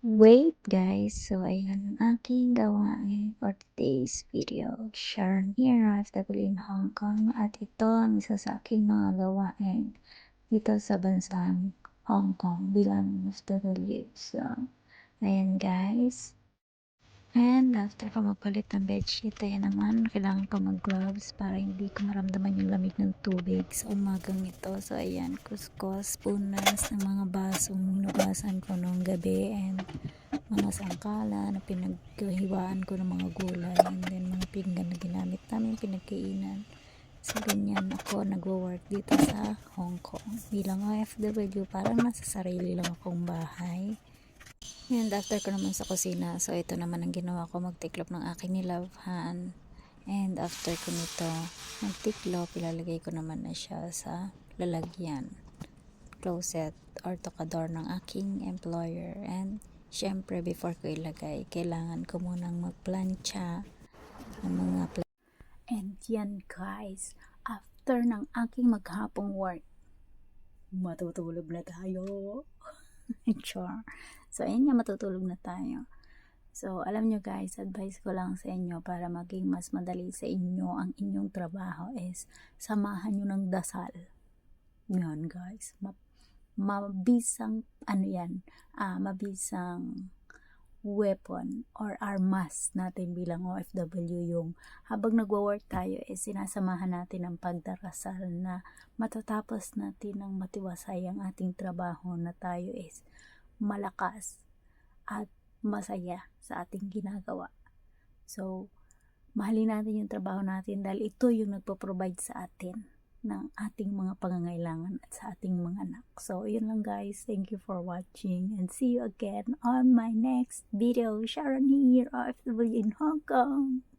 Wait guys, so ayan ang aking gawain for today's video. Sharon here, OFW in Hong Kong at ito ang isa sa aking mga gawain dito sa bansang Hong Kong bilang OFW. So, ayan guys. And after ko magpalit ng bedsheet, ayan naman, kailangan ko mag-gloves para hindi ko maramdaman yung lamig ng tubig sa umagang ito. So, ayan, kuskus, punas ng mga basong hinugasan ko noong gabi and mga sangkala na pinaghiwaan ko ng mga gulay and then mga pinggan na ginamit namin pinagkainan. So, ganyan ako nagwo-work dito sa Hong Kong. Bilang OFW, parang nasa sarili lang akong bahay. And after ko naman sa kusina, so ito naman ang ginawa ko, magtiklop ng aking nilavhan. And after ko nito, magtiklop, ilalagay ko naman na siya sa lalagyan, closet, or tokador ng aking employer. And syempre, before ko ilagay, kailangan ko munang magplancha ng mga pla- And yan guys, after ng aking maghapong work, matutulog na tayo. Char. So, ayun nga, matutulog na tayo. So, alam nyo guys, advice ko lang sa inyo para maging mas madali sa inyo ang inyong trabaho is samahan nyo ng dasal. Yan guys. Ma- mabisang, ano yan, ah, mabisang weapon or armas natin bilang OFW yung habang nagwo-work tayo is sinasamahan natin ang pagdarasal na matatapos natin ng matiwasay ang ating trabaho na tayo is malakas at masaya sa ating ginagawa. So, mahalin natin yung trabaho natin dahil ito yung nagpo-provide sa atin ng ating mga pangangailangan at sa ating mga anak. So, yun lang guys. Thank you for watching and see you again on my next video. Sharon here, OFW in Hong Kong.